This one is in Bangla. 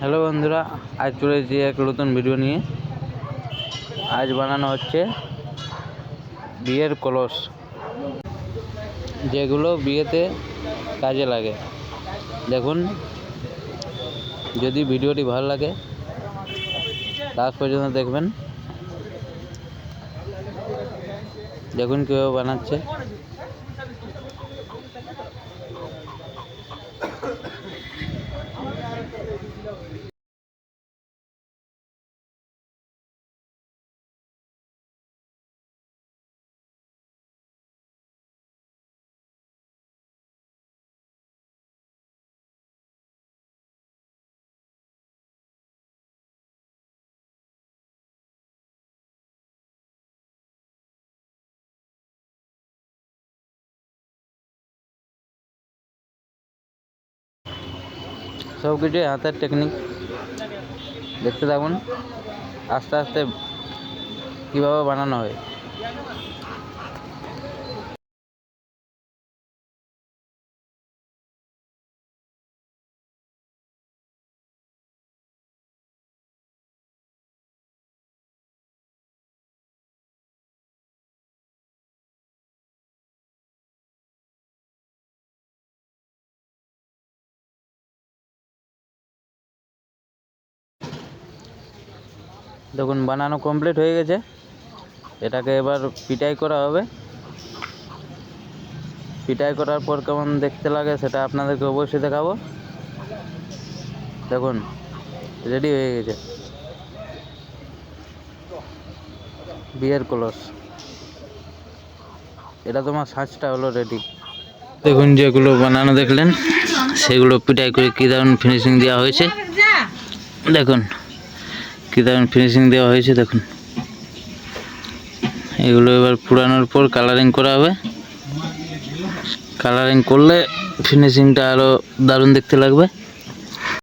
হ্যালো বন্ধুরা, আজ চলে এসেছি এক নতুন ভিডিও নিয়ে। আজ বানানো হচ্ছে বিয়ের কলস, যেগুলো বিয়েতে কাজে লাগে। দেখুন, যদি ভিডিওটি ভালো লাগে লাস্ট পর্যন্ত দেখবেন। দেখুন কীভাবে বানাচ্ছে। সব কিছুই হাতের টেকনিক দেখতে থাকুন আস্তে আস্তে কীভাবে বানানো হয়। দেখুন, বানানো কমপ্লিট হয়ে গেছে। এটাকে এবার পিটাই করা হবে। পিটাই করার পর কেমন দেখতে লাগে সেটা আপনাদেরকে অবশ্যই দেখাবো। দেখুন রেডি হয়ে গেছে। বিয়ের কলস এটা তোমার সাজটা হলো রেডি দেখুন, যেগুলো বানানো দেখলেন, সেগুলো পিটাই করে কী দারুণ ফিনিশিং দেওয়া হয়েছে। দেখুন কী দারুণ ফিনিশিং দেওয়া হয়েছে দেখুন। এগুলো এবার পুরানোর পর কালারিং করা হবে। কালারিং করলে ফিনিশিংটা আরও দারুণ দেখতে লাগবে।